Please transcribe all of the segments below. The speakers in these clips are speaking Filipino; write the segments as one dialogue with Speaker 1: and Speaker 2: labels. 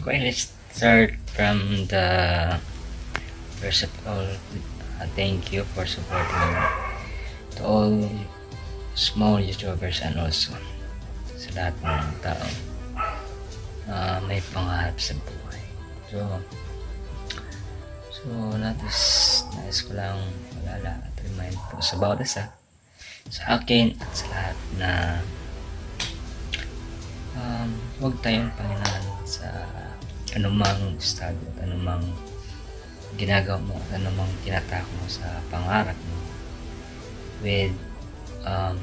Speaker 1: Okay, let's start from the first of all. Uh, thank you for supporting to all small YouTubers and also sa lahat ng tao uh, may pangarap sa buhay. So, so natis, nais ko lang malala at remind po sa bawat isa sa akin at sa lahat na um, huwag tayong panginan sa anumang estado at anumang ginagawa mo at anumang tinatak mo sa pangarap mo with um,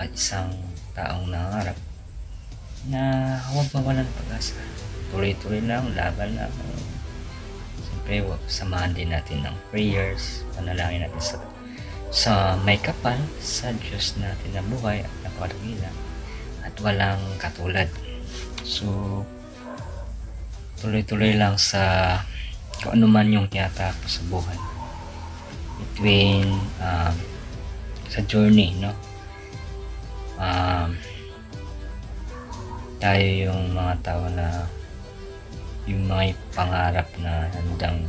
Speaker 1: at isang taong nangarap na huwag mawalan pag-asa. Tuloy-tuloy lang, laban lang. Siyempre, samahan din natin ng prayers, panalangin natin sa sa may kapal sa Diyos natin na buhay at napakalagila at walang katulad. So, tuloy-tuloy lang sa kung ano man yung tiyatapos sa buhay. Between um, sa journey, no? Um, tayo yung mga tao na yung mga pangarap na handang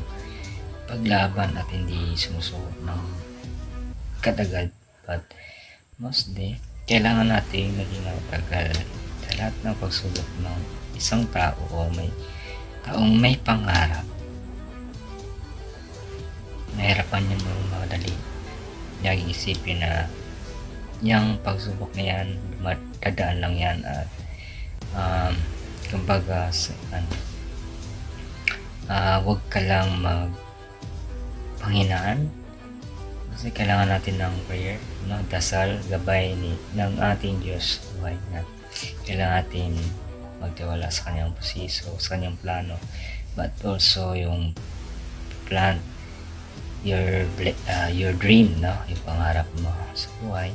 Speaker 1: paglaban at hindi sumusuot ng katagad but mostly kailangan natin maging matagal sa lahat ng pagsubok ng isang tao o may taong may pangarap nahirapan niya mo madali laging isipin na yung pagsubok na yan dadaan lang yan at um, kumbaga sa, ano, uh, wag ka lang mag panghinaan kasi kailangan natin ng prayer no? dasal gabay ni, ng ating Diyos buhay na kailangan natin magtiwala sa kanyang posiso sa kanyang plano. But also yung plan your uh, your dream no? Yung pangarap mo sa buhay.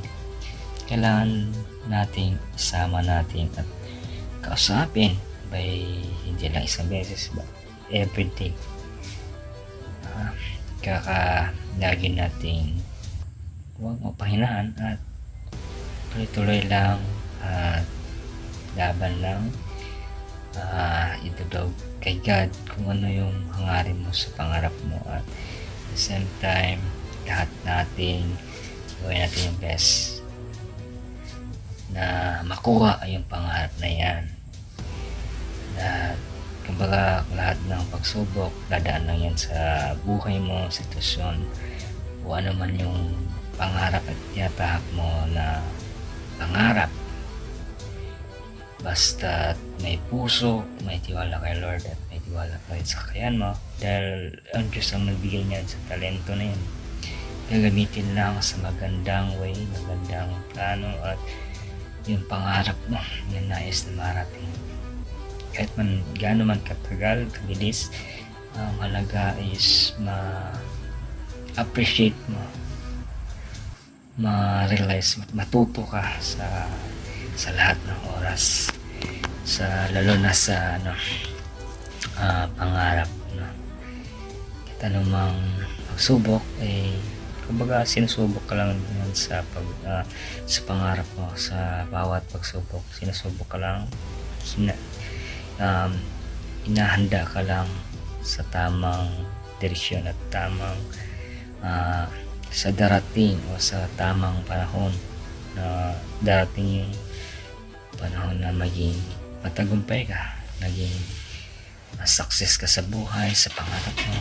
Speaker 1: Kailangan nating isama natin at kausapin by hindi lang isang beses but every day uh, kaka lagi nating huwag mapahinaan at tuloy-tuloy lang at laban lang uh, ito daw kay God kung ano yung hangarin mo sa pangarap mo. At the same time lahat natin gawin natin yung best na makuha yung pangarap na yan. Na kumbaga lahat ng pagsubok dadaan lang yan sa buhay mo sitwasyon o ano man yung pangarap at tinatahak mo na pangarap basta may puso may tiwala kay Lord at may tiwala rin sa kakayan mo. Dahil ang Diyos ang nagbigay niyan sa talento na yan gagamitin lang sa magandang way magandang plano at yung pangarap mo yung nais na marating. Kahit man gaano man katagal kabilis ang halaga is ma appreciate mo ma-realize matuto ka sa sa lahat ng oras sa lalo na sa ano uh, pangarap no? Kita namang pagsubok eh kumbaga sinusubok ka lang naman sa pag uh, sa pangarap mo sa bawat pagsubok. Sinusubok ka lang sina, um, inahanda ka lang sa tamang direksyon at tamang uh, sa darating o sa tamang panahon na darating yung panahon na maging matagumpay ka naging success ka sa buhay sa pangarap mo.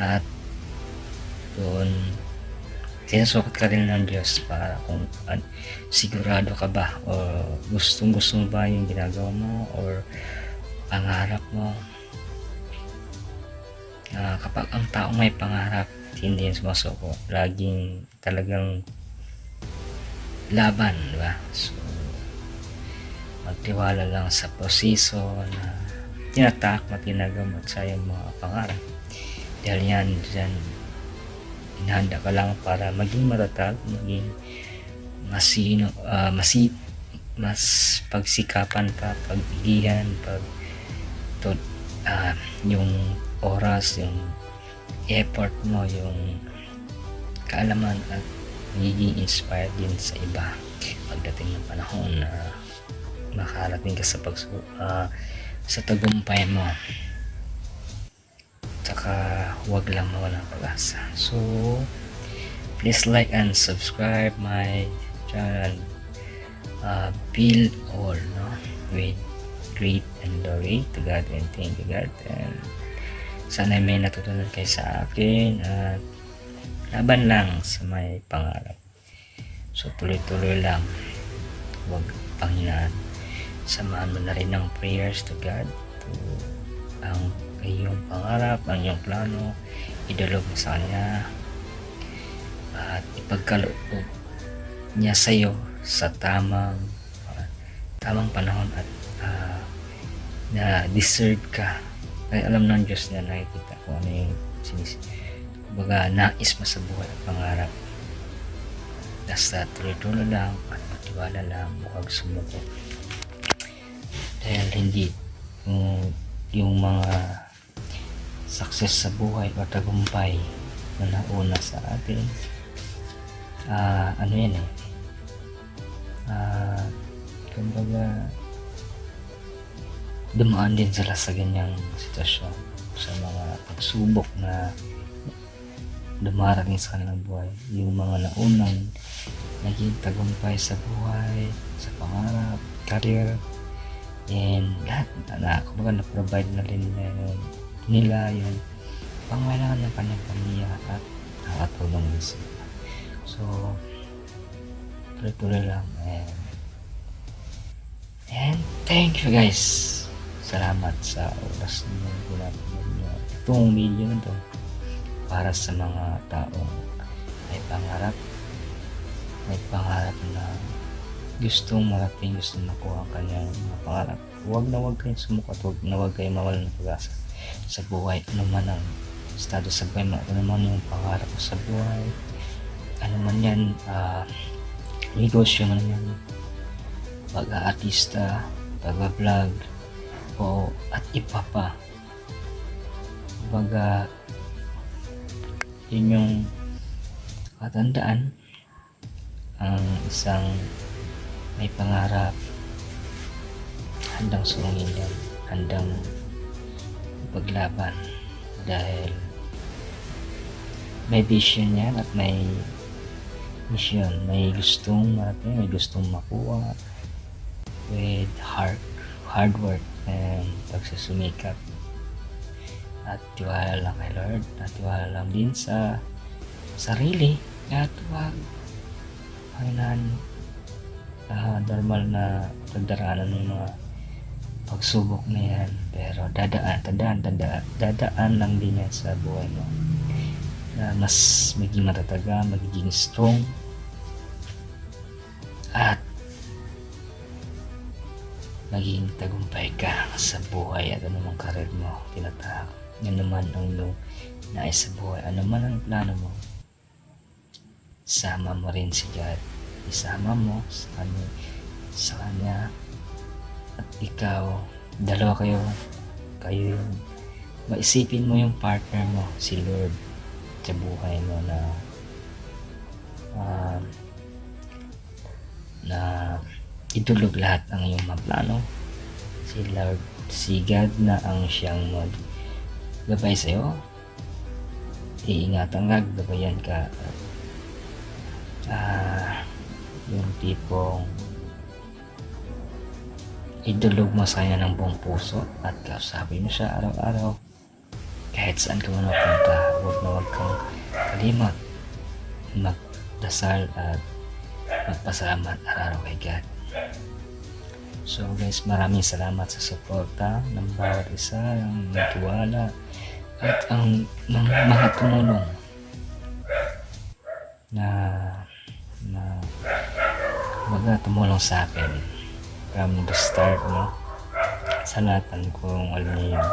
Speaker 1: At doon sinasukot ka rin ng Diyos para kung uh, sigurado ka ba o gustong gusto mo ba yung ginagawa mo or pangarap mo. Uh, kapag ang taong may pangarap hindi yan sumasuko laging talagang laban di ba? So magtiwala lang sa proseso na tinatak at ginagamot sa iyong mga pangarap. Dahil yan dyan inahanda ka lang para maging matatag maging masino uh, masi mas pagsikapan ka pagbigihan pag to, uh, yung oras yung effort mo yung kaalaman at magiging inspired din sa iba pagdating ng panahon na makarating ka sa pag uh, sa tagumpay mo. Tsaka huwag lang mawala ng pag-asa. So, please like and subscribe my channel. Uh, build all, no? With great and glory to God and thank you God. And sana may natutunan kayo sa akin at laban lang sa may pangarap. So tuloy-tuloy lang. Huwag panghinaan. Samahan mo na rin ng prayers to God. To ang iyong pangarap, ang iyong plano, idalog mo sa Kanya. At ipagkaloob niya sa iyo sa tamang ah, tamang panahon at ah, na deserve ka. Ay alam ng Diyos na nakikita kung ano yung sinis kumbaga nais mo sa buhay at pangarap. Basta tuloy-tuloy lang at matiwala lang huwag sumuko dahil hindi yung, yung mga success sa buhay o tagumpay na nauna sa atin ah ano yan eh ah kumbaga dumaan din sila sa ganyang sitwasyon sa mga pagsubok na dumarating sa kanilang buhay. Yung mga naunang naging tagumpay sa buhay sa pangarap, career and lahat na, na kumbaga na-provide na rin nila yung, nila yung pangailangan ng kanyang pamilya at nakatulong din sila. So tuloy-tuloy lang and and thank you guys. Salamat sa oras ninyo pinapanood nyo itong video na to para sa mga taong may pangarap may pangarap na gustong marating gustong makuha ang kanyang mga pangarap. Huwag na huwag kayong sumukat huwag na huwag kayong mawalan ng pag-asa sa buhay. Ano man ang estado sa buhay ano man yung pangarap mo sa buhay. Ano man yan ah, negosyo man yan. Pag-aartista pag-vlog o at iba pa. Baga yun yung katandaan ang isang may pangarap. Handang sungin yan. Handang paglaban. Dahil may vision yan at may mission. May gustong marating may gustong makuha. With hard hard work and pagsusumikap at tiwala lang kay Lord at tiwala lang din sa sarili. At huwag Panginoon ah, normal na pagdaraanan ng mga pagsubok na yan. Pero dadaan, dadaan, dadaan, dadaan lang din yan sa buhay mo. Na mas magiging matataga, magiging strong. At maging tagumpay ka sa buhay at anumang karir mo tinatahak. Yan naman ang iyong nais sa buhay. Ano man ang plano mo sama mo rin si God isama mo sa kanya, sa kanya. At ikaw dalawa kayo kayo yung maisipin mo yung partner mo si Lord sa buhay mo na ah, na idulog lahat ang iyong mga plano. Si Lord si God na ang siyang mag gabay sa'yo. Iingatan ka gabayan ka. Ah yung tipong idulog mo sa kanya ng buong puso at kausapin mo siya araw-araw. Kahit saan ka man mapunta huwag na huwag kang kalimot. Magdasal at magpasalamat araw-araw kay God. So guys, maraming salamat sa suporta ng bawat isa, ang nagtiwala at ang ng mga tumulong na na mga tumulong sa akin. From the start no? Sa latan kung alam niyo yun.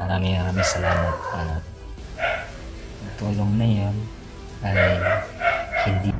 Speaker 1: Maraming maraming salamat at ang tulong na yun. Ay hindi